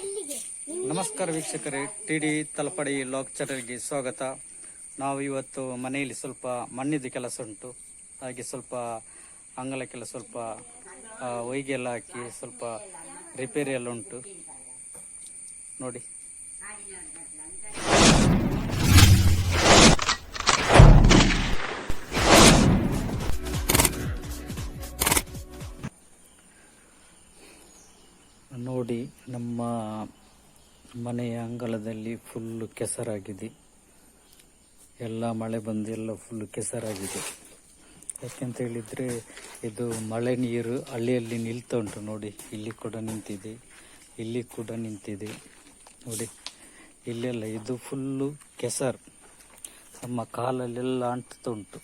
ನಮಸ್ಕಾರ ವೀಕ್ಷಕರೇ, T D ತಲಪಡಿ log ಚಾನಲ್ಗೆ ಸ್ವಾಗತ. ನಾವು ಇವತ್ತು ಮನೆಯಲ್ಲಿ ಸ್ವಲ್ಪ ಮಣ್ಣಿದ್ದು ಕೆಲಸ ಉಂಟು. ಹಾಗೆ ಸ್ವಲ್ಪ ಅಂಗಳಕ್ಕೆಲ್ಲ ಸ್ವಲ್ಪ ಹೊಯ್ಗೆಲ್ಲ ಹಾಕಿ ಸ್ವಲ್ಪ ರಿಪೇರಿ ಎಲ್ಲ ಉಂಟು. ನೋಡಿ. ನೋಡಿ ನಮ್ಮ ಮನೆಯ ಅಂಗಳದಲ್ಲಿ ಫುಲ್ಲು ಕೆಸರಾಗಿದೆ. ಎಲ್ಲ ಮಳೆ ಬಂದು ಎಲ್ಲ ಫುಲ್ಲು ಕೆಸರಾಗಿದೆ. ಯಾಕೆಂತ ಹೇಳಿದರೆ ಇದು ಮಳೆ ನೀರು ಹಳ್ಳಿಯಲ್ಲಿ ನಿಲ್ತಾ ಉಂಟು ನೋಡಿ. ಇಲ್ಲಿ ಕೂಡ ನಿಂತಿದೆ, ಇಲ್ಲಿ ಕೂಡ ನಿಂತಿದೆ ನೋಡಿ. ಇಲ್ಲೆಲ್ಲ ಇದು ಫುಲ್ಲು ಕೆಸರು. ನಮ್ಮ ಕಾಲಲ್ಲೆಲ್ಲ ಅಂಟ್ತಾ ಉಂಟು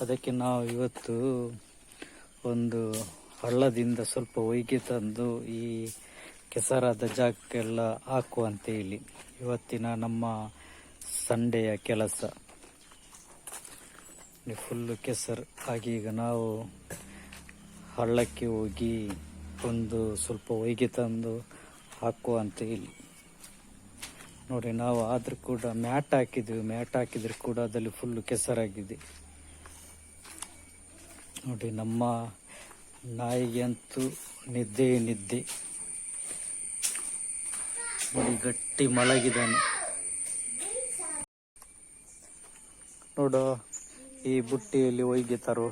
ಅದಕ್ಕೆ ನಾವು ಇವತ್ತು ಒಂದು ಹಳ್ಳದಿಂದ ಸ್ವಲ್ಪ ಒಯ್ಗೆ ತಂದು ಈ ಕೆಸರಾದ ಜಾಗಕ್ಕೆಲ್ಲ ಹಾಕುವ ಅಂತ ಹೇಳಿ ಇವತ್ತಿನ ನಮ್ಮ ಸಂಡೆಯ ಕೆಲಸ. ಫುಲ್ಲು ಕೆಸರು. ಈಗ ನಾವು ಹಳ್ಳಕ್ಕೆ ಹೋಗಿ ಒಂದು ಸ್ವಲ್ಪ ಒಯ್ಗೆ ತಂದು ಹಾಕುವಂತ ಹೇಳಿ ನೋಡಿ, ನಾವು ಆದರೂ ಕೂಡ ಮ್ಯಾಟ್ ಹಾಕಿದ್ವಿ. ಮ್ಯಾಟ್ ಹಾಕಿದ್ರೆ ಕೂಡ ಅದರಲ್ಲಿ ಫುಲ್ಲು ಕೆಸರಾಗಿದೆ. ನೋಡಿ, ನಮ್ಮ ನಾಯಿಗೆ ಅಂತೂ ನಿದ್ದೆ ನಿದ್ದೆ. ನೋಡಿ ಗಟ್ಟಿ ಮಲಗಿದ್ದಾನೆ. ನೋಡು, ಈ ಬುಟ್ಟಿಯಲ್ಲಿ ಒಯ್ಗೆ ತರು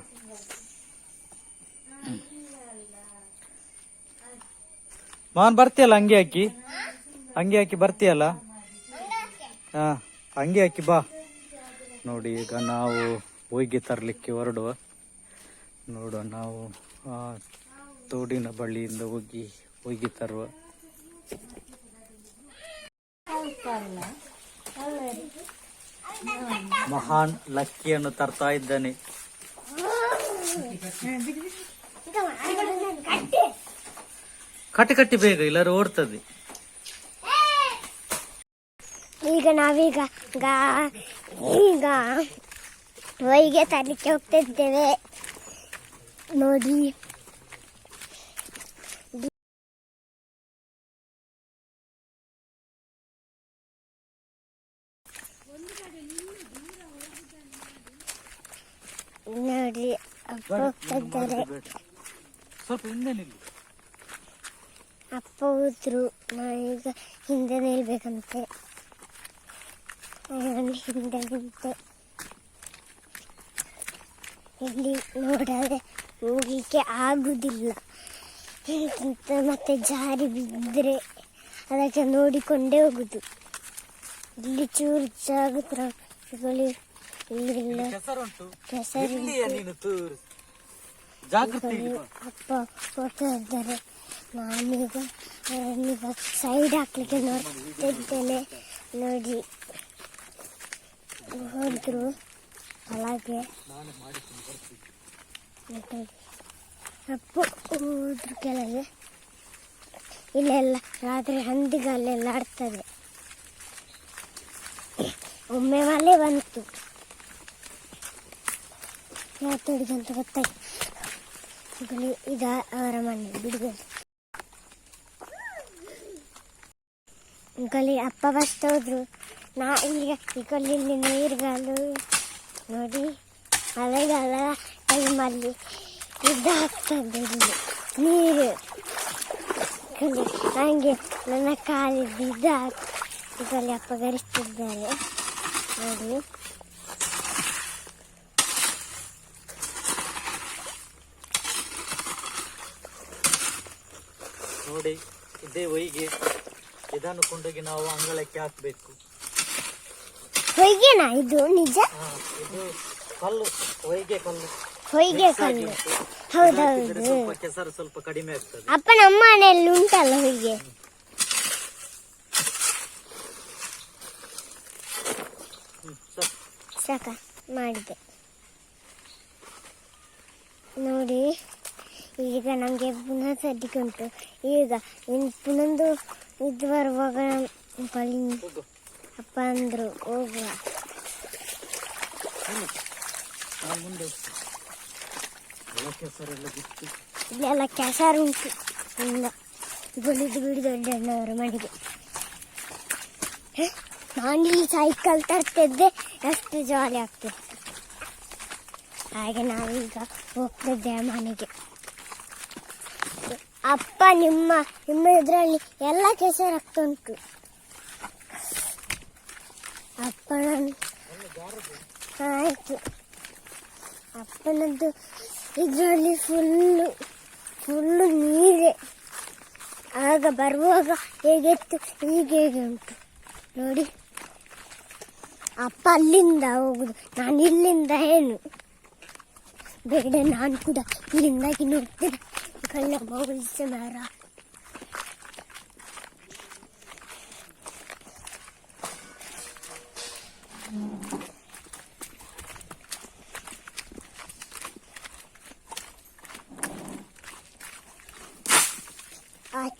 ಮಾನ್ ಬರ್ತೀಯಲ್ಲ ಅಂಗಿ ಹಾಕಿ? ಅಂಗಿ ಹಾಕಿ ಬರ್ತೀಯಲ್ಲ? ಹಾ ಅಂಗಿ ಹಾಕಿ ಬಾ. ನೋಡಿ, ಈಗ ನಾವು ಹೋಗಿ ತರಲಿಕ್ಕೆ ಹೊರಡುವ. ನೋಡುವ ನಾವು. ತೋಡಿನ ಬಳ್ಳಿಯಿಂದ ಹೋಗಿ ಹೋಗಿ ತರುವ. ಮಹಾನ್ ಲಕ್ಕಿಯನ್ನು ತರ್ತಾ ಇದ್ದಾನೆ. ಕಟ್ಟಿ ಕಟ್ಟಿ ಬೇಗ, ಇಲ್ಲರೂ ಓಡ್ತದೆ. ಈಗ ನಾವೀಗ ಈಗ ಹೊಯ್ಗೆ ತರಲಿಕ್ಕೆ ಹೋಗ್ತಾ ಇದ್ದೇವೆ ನೋಡಿ. ನೋಡಿ ಅಪ್ಪ ಹೋಗ್ತಾ ಇದ್ದಾರೆ. ಸ್ವಲ್ಪ ಹಿಂದೆ ನಿಲ್ಲಿ. ಅಪ್ಪ ಹೋದ್ರು ನಾನೀಗ ಹಿಂದೆ ನಿಲ್ಬೇಕಂತೆ. ನಾನು ಹಿಂದೆ ನಿಂತೆ. ಇಲ್ಲಿ ನೋಡಿದ್ರೆ ಹೋಗಲಿಕ್ಕೆ ಆಗುದಿಲ್ಲ. ಎಂತ ಮತ್ತೆ ಜಾರಿ ಬಿದ್ದರೆ ಅದಕ್ಕೆ ನೋಡಿಕೊಂಡೇ ಹೋಗುದು. ಇಲ್ಲಿ ಚೂರು ಜಾಗತ್ರ ಇಲ್ಲಿಲ್ಲ ಕೆಸರು ಅಪ್ಪ ಫೋಟೋ ಇದ್ದಾರೆ ನಾನೀಗ ಈಗ ಸೈಡ್ ಹಾಕ್ಲಿಕ್ಕೆ ನೋಡ್ತಾ ಇದ್ದೇನೆ ನೋಡಿ. ಹೋದ್ರು. ನೋಡಿ. ಅಪ್ಪ ಹೋದ್ರು ಕೆಳಗೆ. ಇಲ್ಲೆಲ್ಲ ರಾತ್ರಿ ಹಂದಿಗಲ್ಲೆಲ್ಲ ಆಡ್ತದೆ. ಒಮ್ಮೆ ಮಳೆ ಬಂತು. ಮಾತಾಡಿದಂತ ಗೊತ್ತಾಯ್ತು. ಮಗಳಿ ಇದ ಅವರ ಮನೆ, ಬಿಡುಗಡೆ. ಗಲಿ ಅಪ್ಪ ಬರ್ತಾ ಹೋದ್ರು. ನಾ ಇಲ್ಲಿ ಈಗ ಇಲ್ಲಿ ನೀರುಗಾಲು ನೋಡಿ, ಮಳೆಗಾಲ ಟೈಮಲ್ಲಿ ಇದಾಗ್ತದೆ ನೀರು. ನನಗೆ ನನ್ನ ಕಾಲಿದ್ದು ಇದಾಗ್, ಇದರಲ್ಲಿ ಅಪ್ಪ ಗರಿಸ್ತಿದ್ದಾರೆ. ನೋಡಿ. ನೋಡಿ, ಇದೇ ಒಯ್ಗೆ ಇದನ್ನು ಕೊಂಡೋಗಿ ನಾವು ಅಂಗಳಕ್ಕೆ ಹಾಕ್ಬೇಕು. ಹೊಯ್ಗೆನಾ? ಇದು ನಿಜ? ಇದು ಕಲ್ಲು ಹೊಯ್ಗೆ ಕಲ್ಲು. ಹೊಯ್ಗೆ ಕಲ್ಲು. ಹೌದೌದು ಸ್ವಲ್ಪ ಕೆಸರು ಸ್ವಲ್ಪ ಕಡಿಮೆ ಆಗ್ತದೆ. ಅಪ್ಪ ನಮ್ಮ ಮನೆಯಲ್ಲಿ ಉಂಟಲ್ಲ ಹೊಯ್ಗೆ? ಸಾಕು. ಮಾಡಿದೆ. ನೋಡಿ ಈಗ ನಮಗೆ ಪುನಃ ಸದ್ಯಕ್ಕೆ ಉಂಟು. ಈಗ ಇನ್ನು ಪುನೊಂದು ಇದು ಬರುವಾಗ ಅಪ್ಪ ಅಂದ್ರು ಹೋಗುವ. ಎಲ್ಲ ಇಲ್ಲೆಲ್ಲ ಕೆಸರು ಉಂಟು. ಇಲ್ಲ ಬಲಿದು ಬಿಡಿ ದೊಡ್ಡಣ್ಣವರ ಮನೆಗೆ? ನಾನಿಲ್ಲಿ ಸೈಕಲ್ ತರ್ತಿದ್ದೆ ಅಷ್ಟು ಜಾಲಿ ಆಗ್ತಿತ್ತು. ಹಾಗೆ ನಾವೀಗ ಹೋಗ್ತಿದ್ದೆ ಮನೆಗೆ. ಅಪ್ಪ ನಿಮ್ಮ ನಿಮ್ಮ ಇದರಲ್ಲಿ ಎಲ್ಲ ಕೆಸರಾಗ್ತಾ ಉಂಟು. ಅಪ್ಪನ ಆಯ್ತು. ಅಪ್ಪನದ್ದು ಇದರಲ್ಲಿ ಫುಲ್ಲು ಫುಲ್ಲು ನೀರೆ. ಆಗ ಬರುವಾಗ ಹೇಗಿತ್ತು? ಈಗ ಹೇಗೆ ಉಂಟು. ನೋಡಿ. ಅಪ್ಪ ಅಲ್ಲಿಂದ ಹೋಗುದು, ನಾನು ಇಲ್ಲಿಂದ ಏನು? ಬೇಡ, ನಾನು ಕೂಡ ಇಲ್ಲಿಂದಾಗಿ ನೋಡ್ತೇನೆ. ಕಳ್ಳ ಮೌಲ್ಸ ಮಾರ.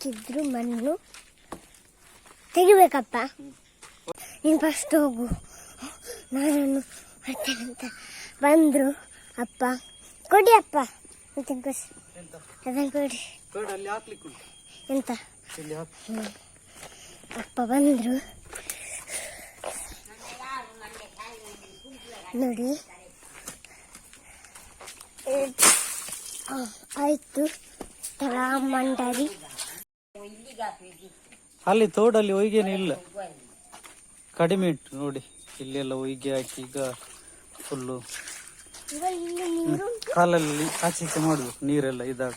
ಹಾಕಿದ್ರು ಮಣ್ಣು. ತೆಗಿಬೇಕಪ್ಪ. ನೀನು ಫಸ್ಟ್ ಹೋಗು. ನಾನು ಅಂತ ಬಂದರು ಅಪ್ಪ. ಕೊಡಿ ಅಪ್ಪ. ಮತ್ತೆ ಬಸ್ ಅದನ್ನು ಕೊಡಿ. ಎಂತ? ಅಪ್ಪ ಬಂದರು. ನೋಡಿ. ಆಯಿತು ಆಯ್ತು. ತಳ ಮಂಡರಿ. ಅಲ್ಲಿ ತೋಡಲ್ಲಿ ಒಯ್ಗೇನು ಇಲ್ಲ. ಕಡಿಮೆ ಇಟ್ಟು ನೋಡಿ. ಇಲ್ಲೆಲ್ಲ ಹೊಯ್ಗೆ ಹಾಕಿ ಈಗ ಫುಲ್ಲು ಕಾಲಲ್ಲಿ ಆಚೆ ಈಚೆ ಮಾಡುದು ನೀರೆಲ್ಲ ಇದಾಗ.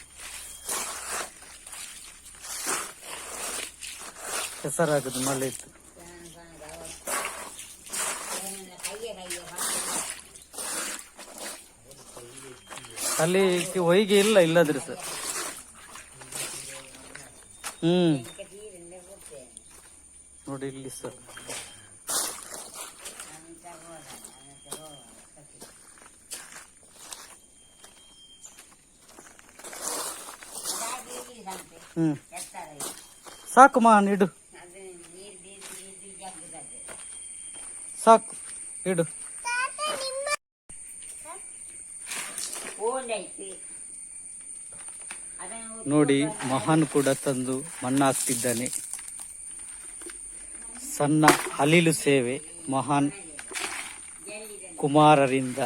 ಹೆಸರಾಗದು ಮಳೆ ಇತ್ತು. ಅಲ್ಲಿ ಹೊಯ್ಗೆ ಇಲ್ಲ, ಇಲ್ಲದ್ರೆ ಸರ್. ಹ್ಮ್. ನೋಡಿ ಇಲ್ಲಿ ಸರ್. ಹ್ಮ್. ಸಾಕು ಮಾನ್ ಇಡು. ಸಾಕು ಇಡು. ನೋಡಿ ಮಹಾನ್ ಕೂಡ ತಂದು ಮಣ್ಣಾಕ್ತಿದ್ದಾನೆ. ಸಣ್ಣ ಅಲಿಲು ಸೇವೆ ಮಹಾನ್ ಕುಮಾರರಿಂದ.